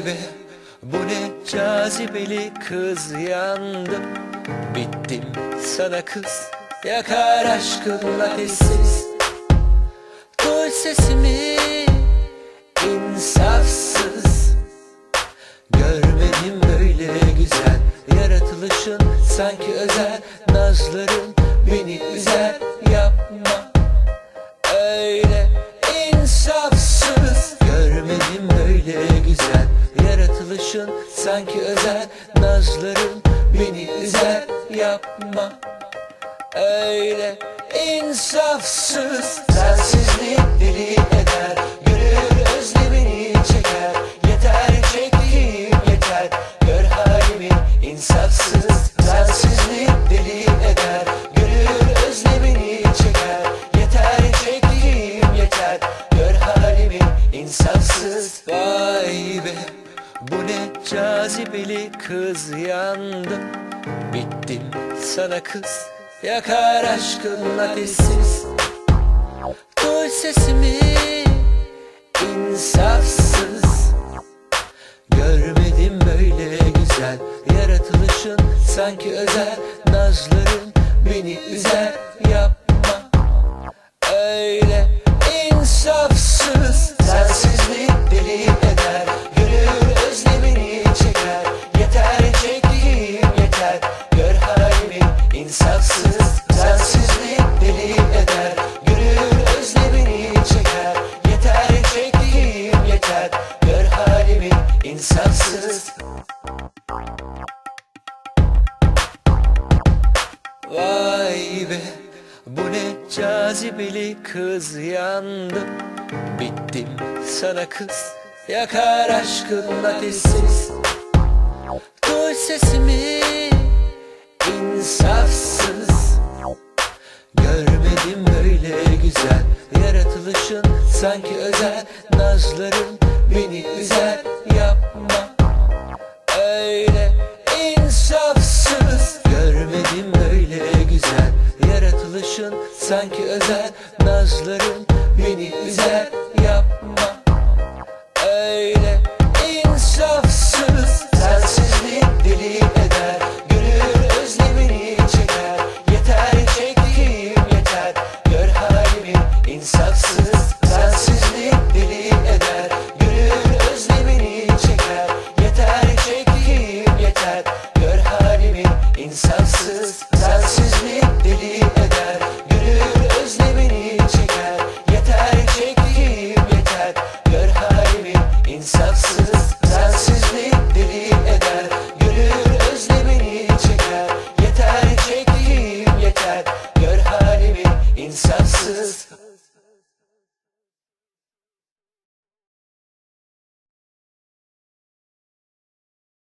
be bu ne cazibeli kız yandım. Bittim sana kız. Yakar aşkınla ateşsiz. Duy sesimi insafsız. Görmedim böyle güzel. Yaratılışın sanki özel. Nazların beni sanki özel. Nazların beni üzer. Yapma. Öyle insafsız. Sensizlik deli eder. Gönül özlemini çeker. Yeter çektiğim yeter. Gör halimi insafsız. Sensizlik deli eder. Gönül özlemini çeker. Yeter çektiğim yeter. Gör halimi insafsız. Vay be bu ne cazibeli kız yandım Bittim sana kız Yakar aşkın ateşsiz Duy sesimi insafsız. Görmedim böyle güzel Yaratılışın. Sanki özel Nazların beni üzer. Yapma yeter Gör halimi insafsız Vay be bu ne cazibeli kız yandım Bittim sana kız yakar aşkın ateşsiz. Duy sesimi insafsız. Görmedim böyle güzel Yaratılışın sanki özel Nazların güzel. Yaratılışın sanki özel. Nazların beni üzer. Yapma. Öyle insafsız. Sensizlik deli eder. Gönül özlemini çeker. Yeter çektiğim yeter. Gör halimi insafsız so